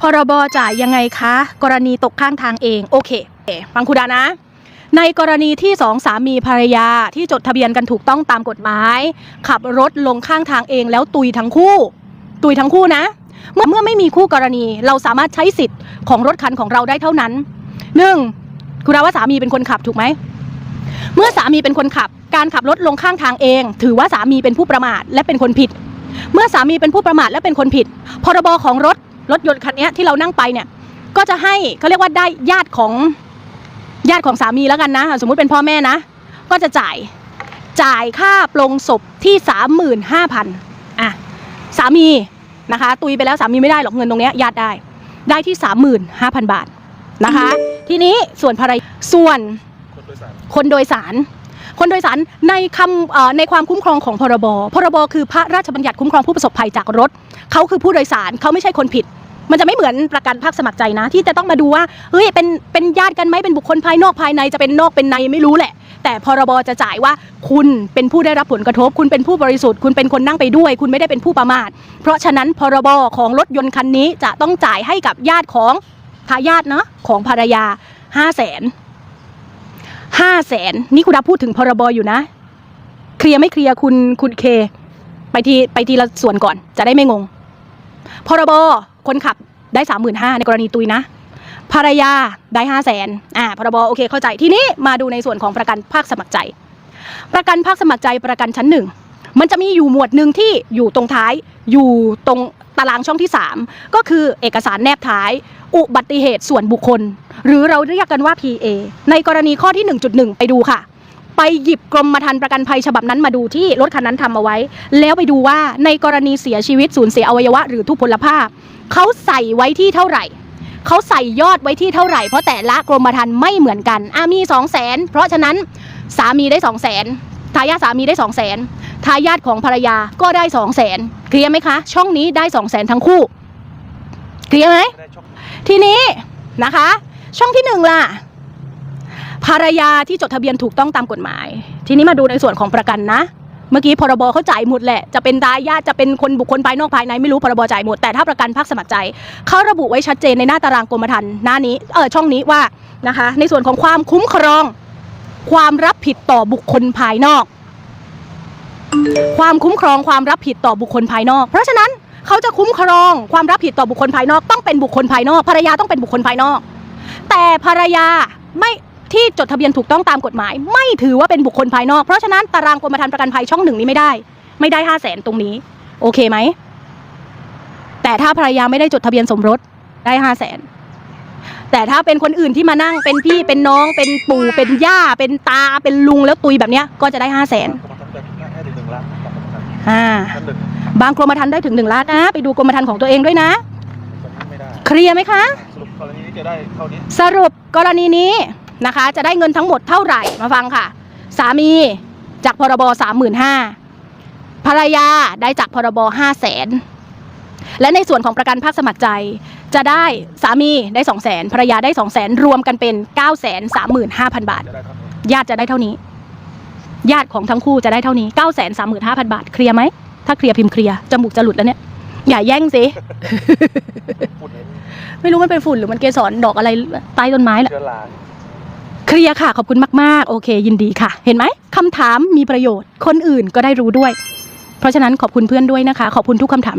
พรบจ่ายยังไงคะ กรณีตกข้างทางเอง โอเคฟังครูดานะ ในกรณีที่สองสามีภรรยาที่จดทะเบียนกันถูกต้องตามกฎหมาย ขับรถลงข้างทางเองแล้วตุยทั้งคู่ ตุยทั้งคู่นะ เมื่อเมื่อไม่มีคู่กรณีเราสามารถใช้สิทธิ์ของรถคันของเราได้เท่านั้นหนึ่งคุณดาว่าสามีเป็นคนขับถูกไหมเมื่อสามีเป็นคนขับ การขับรถลงข้างทางเอง ถือว่าสามีเป็นผู้ประมาทและเป็นคนผิด เมื่อสามีเป็นผู้ประมาทและเป็นคนผิด พรบของรถ รถยนต์คันนี้ที่เรานั่งไปเนี่ยก็จะให้เขาเรียกว่าได้ญาติของญาติของสามีแล้วกันนะ สมมุติเป็นพ่อแม่นะ ก็จะจ่ายจ่ายค่าปลงศพที่สามหมื่นห้าพันอะสามีนะคะ ตุยไปแล้วสามีไม่ได้หรอกเงินตรงเนี้ยญาติได้ได้ที่สามหมื่นห้าพันบาทนะคะ ทีนี้ส่วนภรรยาส่วนคนโดยสารคนโดยสาร คนโดยสารในคำในความคุ้มครองของพรบพรบคือพระราชบัญญัติคุ้มครองผู้ประสบภัยจากรถเขาคือผู้โดยสารเขาไม่ใช่คนผิด มันจะไม่เหมือนประกันภาคสมัครใจนะ ที่จะต้องมาดูว่าเฮ้ยเป็นเป็นญาติกันไหมเป็นบุคคลภายนอกภายในจะเป็นนอกเป็นในไม่รู้แหละ แต่พรบจะจ่ายว่าคุณเป็นผู้ได้รับผลกระทบ คุณเป็นผู้บริสุทธิ์ คุณเป็นคนนั่งไปด้วย คุณไม่ได้เป็นผู้ประมาท เพราะฉะนั้นพรบของรถยนต์คันนี้จะต้องจ่ายให้กับญาติของทายาทเนาะของภรรยาห้าแสนห้าแสนนี่คุณดาพูดถึงพรบอยู่นะ เคลียร์ไม่เคลียร์คุณคุณเค ไปทีไปทีละส่วนก่อนจะได้ไม่งง พรบ คนขับได้สามหมื่นห้าในกรณีตุยนะ ภรรยาได้ห้าแสนอ่าพรบโอเคเข้าใจทีนี้มาดูในส่วนของประกันภาคสมัครใจ ประกันภาคสมัครใจประกันชั้นหนึ่งมันจะมีอยู่หมวดหนึ่งที่อยู่ตรงท้ายอยู่ตรงตารางช่องที่ 3 ก็คือเอกสารแนบท้าย อุบัติเหตุส่วนบุคคล หรือเราเรียกกันว่า PA ในกรณีข้อที่ 1.1 ไปดูค่ะ ไปหยิบกรมธรรม์ประกันภัยฉบับนั้นมาดูที่รถคันนั้นทำเอาไว้ แล้วไปดูว่าในกรณีเสียชีวิตสูญเสียอวัยวะหรือทุพพลภาพเขาใส่ไว้ที่เท่าไหร่เขาใส่ยอดไว้ที่เท่าไหร่เพราะแต่ละกรมธรรม์ไม่เหมือนกันอะมี2 0 0แสนเพราะฉะนั้นสามีได้2 0 0แสนทายาทสามีได้2 0 0แสนทายาทของภรรยาก็ได้2 0 0แสนเคลียร์ไหมคะ ช่องนี้ได้2 0 0แสนทั้งคู่เคลียร์ไหมทีนี้นะคะ ช่องที่หนึ่งล่ะ ภรรยาที่จดทะเบียนถูกต้องตามกฎหมาย ทีนี้มาดูในส่วนของประกันนะ เมื่อกี้พรบเขาจ่ายหมดแหละจะเป็นตายาทจะเป็นคนบุคคลภายนอกภายในไม่รู้พรบจ่ายหมดแต่ถ้าประกันภาคสมัครใจเขาระบุไว้ชัดเจนในหน้าตารางกรมธรรม์หน้านี้เออช่องนี้ว่านะคะ ในส่วนของความคุ้มครอง ความรับผิดต่อบุคคลภายนอก ความคุ้มครองความรับผิดต่อบุคคลภายนอก เพราะฉะนั้นเขาจะคุ้มครองความรับผิดต่อบุคคลภายนอก ต้องเป็นบุคคลภายนอกภรรยาต้องเป็นบุคคลภายนอก แต่ภรรยาไม่ ที่จดทะเบียนถูกต้องตามกฎหมาย ไม่ถือว่าเป็นบุคคลภายนอก เพราะฉะนั้นตารางกรมธรรม์ประกันภัยช่องหนึ่งนี้ไม่ได้ ไม่ได้ห้าแสนตรงนี้ โอเคไหม แต่ถ้าภรรยาไม่ได้จดทะเบียนสมรสได้ห้าแสนแต่ถ้าเป็นคนอื่นที่มานั่งเป็นพี่เป็นน้องเป็นปู่เป็นย่า เป็นตาเป็นลุงแล้วตุยแบบเนี้ยก็จะได้ห้าแสนกรมธรรม์จะให้ถึงหนึ่งล้านบางกรมธรรม์อ่าชั้นหนึ่งบางกรมธรรม์ได้ถึงหนึ่งล้านนะ ไปดูกรมธรรม์ของตัวเองด้วยนะตรงนี้ไม่ได้เคลียร์ไหมคะ สรุปกรณีนี้จะได้เท่านี้สรุปกรณีนี้ นะคะ จะได้เงินทั้งหมดเท่าไหร่มาฟังค่ะ สามีจากพรบสามหมื่นห้าภรรยาได้จากพรบห้าแสนและในส่วนของประกันภาคสมัครใจ จะได้สามีได้สองแสนภรรยาได้สองแสนรวมกันเป็นเก้าแสนสามหมื่นห้าพันบาทจะได้เท่านี้ญาติจะได้เท่านี้ ญาติของทั้งคู่จะได้เท่านี้เก้าแสนสามหมื่นห้าพันบาทเคลียร์ไหมถ้าเคลียร์พิมพ์เคลียร์จมูกจะหลุดแล้วเนี่ยอย่าแย่งสิพูดเลยไม่รู้มันเป็นฝุ่นหรือมันเกสรดอกอะไรใต้ต้นไม้แหละเชื้อรา เคลียร์ค่ะ ขอบคุณมาก ๆ โอเค ยินดีค่ะ เห็นไหมคำถามมีประโยชน์ คนอื่นก็ได้รู้ด้วย เพราะฉะนั้นขอบคุณเพื่อนด้วยนะคะ ขอบคุณทุกคำถาม